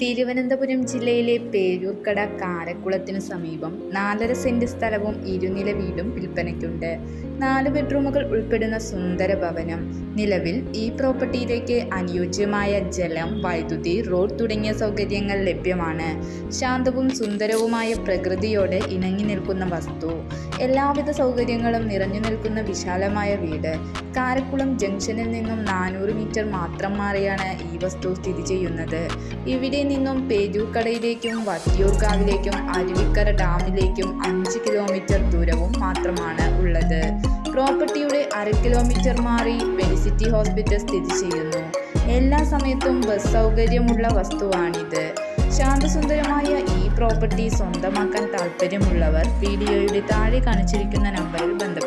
തിരുവനന്തപുരം ജില്ലയിലെ പേരൂർക്കട കാരക്കുളത്തിനു സമീപം നാലര സെന്റ് സ്ഥലവും ഇരുനില വീടും വിൽപ്പനയ്ക്കുണ്ട്. നാല് ബെഡ്റൂമുകൾ ഉൾപ്പെടുന്ന സുന്ദര ഭവനം. നിലവിൽ ഈ പ്രോപ്പർട്ടിയിലേക്ക് അനുയോജ്യമായ ജലം വൈദ്യുതി റോഡ് തുടങ്ങിയ സൗകര്യങ്ങൾ ലഭ്യമാണ്. ശാന്തവും സുന്ദരവുമായ പ്രകൃതിയോട് ഇണങ്ങി നിൽക്കുന്ന വസ്തു. എല്ലാവിധ സൗകര്യങ്ങളും നിറഞ്ഞു നിൽക്കുന്ന വിശാലമായ വീട്. കാരക്കുളം ജംഗ്ഷനിൽ നിന്നും നാനൂറ് മീറ്റർ മാത്രം മാറിയാണ് ഈ വസ്തു സ്ഥിതി ചെയ്യുന്നത്. ഇവിടെ നിന്നും പേരൂർക്കടയിലേക്കും വട്ടിയൂർക്കാവിലേക്കും അരുവിക്കര ഡാമിലേക്കും അഞ്ച് കിലോമീറ്റർ ദൂരവും മാത്രമാണ് ഉള്ളത്. പ്രോപ്പർട്ടിയുടെ അര കിലോമീറ്റർ മാറി പെരിസിറ്റി ഹോസ്പിറ്റൽ സ്ഥിതി ചെയ്യുന്നു. എല്ലാ സമയത്തും ബസ് സൗകര്യമുള്ള വസ്തുവാണിത്. ശാന്തസുന്ദരമായ ഈ പ്രോപ്പർട്ടി സ്വന്തമാക്കാൻ താല്പര്യമുള്ളവർ വീഡിയോയുടെ താഴെ കാണിച്ചിരിക്കുന്ന നമ്പറിൽ ബന്ധപ്പെടുക